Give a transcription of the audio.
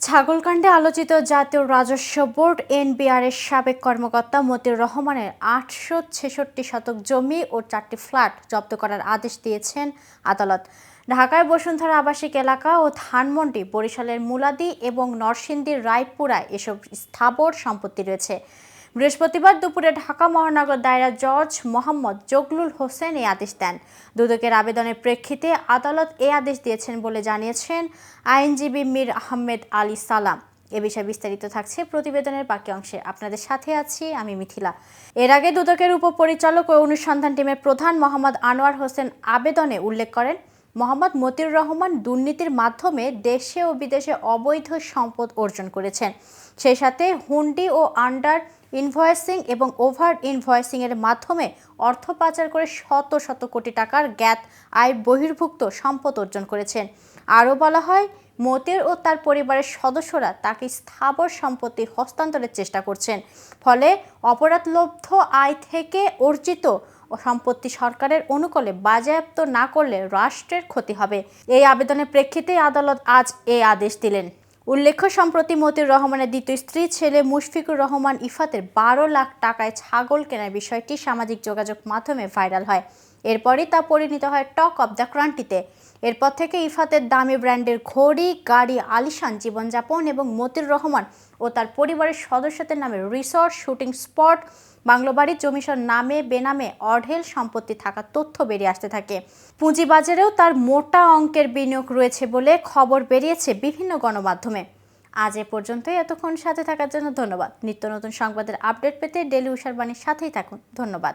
ছাগলকাণ্ডে আলোচিত জাতীয় রাজস্ব বোর্ড এনবিআর এর সাবেক কর্মকর্তা মতিউর রহমানের আটশো ছেষট্টি শতক জমি ও চারটি ফ্ল্যাট জব্দ করার আদেশ দিয়েছেন আদালত। ঢাকায় বসুন্ধরা আবাসিক এলাকা ও ধানমন্ডি, বরিশালের মুলাদি এবং নরসিংদীর রায়পুরায় এসব স্থাবর সম্পত্তি রয়েছে। বৃহস্পতিবার দুপুরে ঢাকা মহানগর দায়রা জজ মোহাম্মদ জগলুল হোসেন এই আদেশ দেন। দুদকের আবেদনের প্রেক্ষিতে আদালত এই আদেশ দিয়েছেন বলে জানিয়েছেন আইনজীবী মীর আহমেদ আলী সালাম। এ বিষয়ে বিস্তারিত থাকছে প্রতিবেদনের বাকি অংশে। আপনাদের সাথে আছি আমি মিথিলা। এর আগে দুদকের উপপরিচালক ও অনুসন্ধান টিমের প্রধান মোহাম্মদ আনোয়ার হোসেন আবেদনে উল্লেখ করেন মোহাম্মদ মতিউর রহমান দুর্নীতির মাধ্যমে দেশে ও বিদেশে অবৈধ সম্পদ অর্জন করেছেন। সেই সাথে হুন্ডি ও আন্ডার ইনভয়েসিং এবং ওভার ইনভয়েসিং এর মাধ্যমে অর্থ পাচার করে শত শত কোটি টাকার জ্ঞাত আয় বহির্ভুক্ত সম্পদ অর্জন করেছেন। আরও বলা হয় মতির ও তার পরিবারের সদস্যরা তাকে স্থাবর সম্পত্তি হস্তান্তরের চেষ্টা করছেন। ফলে অপরাধলব্ধ আয় থেকে অর্জিত ও সম্পত্তি সরকারের অনুকূলে বাজেয়াপ্ত না করলে রাষ্ট্রের ক্ষতি হবে। এই আবেদনের প্রেক্ষিতে আদালত আজ এ আদেশ দিলেন। উল্লেখ্য, সম্প্রতি মতিউর রহমানের দ্বিতীয় স্ত্রী ছেলে মুশফিকুর রহমান ইফাতের বারো লাখ টাকায় ছাগল কেনার বিষয়টি সামাজিক যোগাযোগ মাধ্যমে ভাইরাল হয়। এরপরই তা পরিণত হয় টক অব দ্য ক্রান্তিতে। এরপর থেকে ইফাতের দামি ব্র্যান্ডের ঘড়ি, গাড়ি, আলিশান, জীবনযাপন এবং মতির রহমান ও তার পরিবারের সদস্যদের নামে রিসর্ট, শুটিং স্পট বাংলো বাড়ি জমিসর নামে বেনামে অঢেল সম্পত্তি থাকার তথ্য বেরিয়ে আসতে থাকে। পুঁজিবাজারেও তার মোটা অঙ্কের বিনিয়োগ রয়েছে বলে খবর বেরিয়েছে বিভিন্ন গণমাধ্যমে। আজ এ পর্যন্তই। এতক্ষণ সাথে থাকার জন্য ধন্যবাদ। নিত্য নতুন সংবাদের আপডেট পেতে ডেলি উষার বাণীর সাথেই থাকুন। ধন্যবাদ।